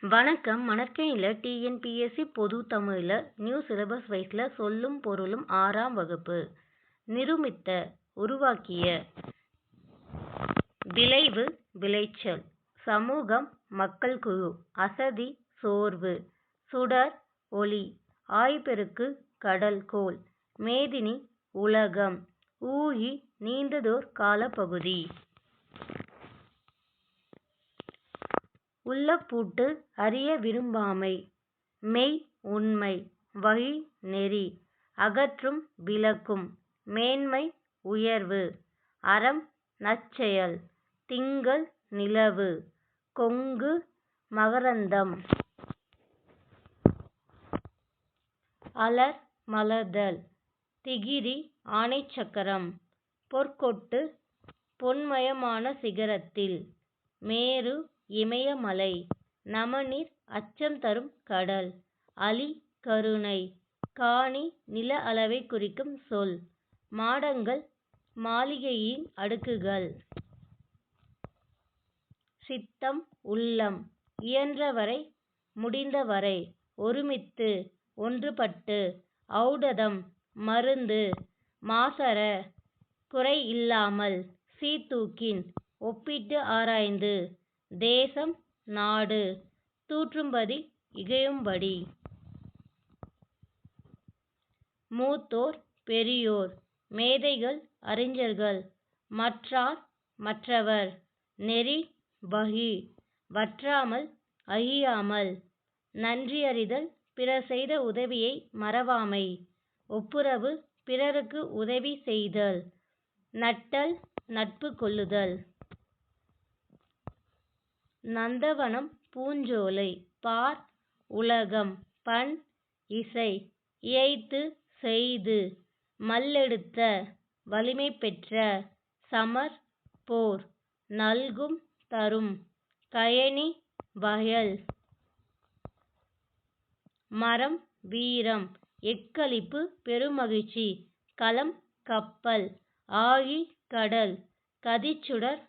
வணக்கம். மணற்கேணியில் டிஎன்பிஎஸ்சி பொது தமிழில் நியூ சிலபஸ் வைஸில் சொல்லும் பொருளும் ஆறாம் வகுப்பு. நிருமித்த உருவாக்கிய விளைவு விளைச்சல். சமூகம் மக்கள் குழு. அசதி சோர்வு. சுடர் ஒளி. ஆய்பெருக்கு கடல் கோள். மேதினி உலகம். ஊழி நீண்டதோர் காலப்பகுதி. உள்ளப்பூட்டு அறிய விரும்பாமை. மெய் உண்மை வழி நெறி அகற்றும் விலக்கும் மேன்மை உயர்வு அறம் நற்செயல் திங்கள் நிலவு கொங்கு மகரந்தம். அலர் மலர்தல் திகிரி ஆணைச்சக்கரம் பொற்கொட்டு பொன்மயமான சிகரத்தில் மேரு இமயமலை. நமனிர் அச்சம் தரும் கடல். அலி கருணை. காணி நில அளவைக் குறிக்கும் சொல். மாடங்கள் மாளிகையின் அடுக்குகள். சித்தம் உள்ளம். இயன்றவரை முடிந்தவரை. ஒருமித்து ஒன்றுபட்டு. ஔடதம் மருந்து. மாசற குறை இல்லாமல் சீர்தூக்கின் ஒப்பிட்டு ஆராய்ந்து. தேசம் நாடு. தூற்றும்படி இகழும்படி மூத்தோர் பெரியோர். மேதைகள் அறிஞர்கள். மற்றார் மற்றவர். நெறி வழி வற்றாமல் அழியாமல். நன்றியறிதல் பிறர் செய்த உதவியை மறவாமை. ஒப்புரவு பிறருக்கு உதவி செய்தல். நட்டல் நட்பு கொள்ளுதல். நந்தவனம் பூஞ்சோலை பார் உலகம் பண் இசை இயைத்து செய்து மல்லெடுத்த வலிமை பெற்ற சமர் போர் நல்கும் தரும் கயனி வயல். மரம் வீரம் எக்களிப்பு பெருமகிழ்ச்சி களம் கப்பல் ஆழி கடல் கதிர்ச்சுடர்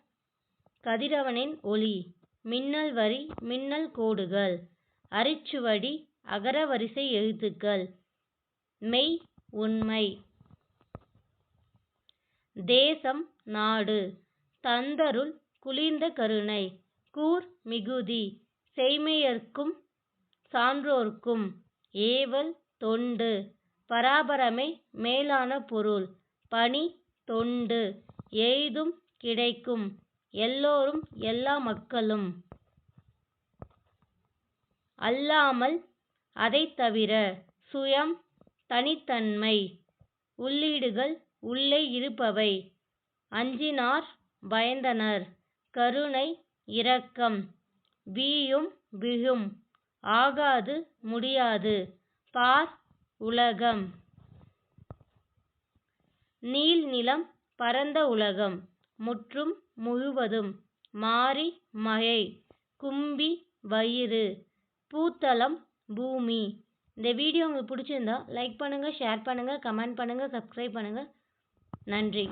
கதிரவனின் ஒளி. மின்னல் வரி மின்னல் கோடுகள். அரிச்சுவடி அகரவரிசை எழுத்துக்கள். மெய் உண்மை. தேசம் நாடு. தந்தருள் குளிர்ந்த கருணை. கூர் மிகுதி. செய்மையர்க்கும் சான்றோர்க்கும். ஏவல் தொண்டு. பராபரமே மேலான பொருள். பணி தொண்டு. எய்தும் கிடைக்கும். எல்லோரும் எல்லா மக்களும். அல்லாமல் அதைத் தவிர சுயம் தனித்தன்மை உள்ளீடுகள் உள்ளே இருப்பவை. அஞ்சினார் பயந்தனர். கருணை இரக்கம். வீயும் விழும். ஆகாது முடியாது. பார் உலகம். நீள் நிலம் பரந்த உலகம். முற்றும் முழுவதும். மாரி மழை கும்பி வயிறு பூத்தளம் பூமி. இந்த வீடியோ உங்களுக்கு பிடிச்சிருந்தா லைக் பண்ணுங்கள் ஷேர் பண்ணுங்கள் கமெண்ட் பண்ணுங்கள் சப்ஸ்கிரைப் பண்ணுங்கள் நன்றி.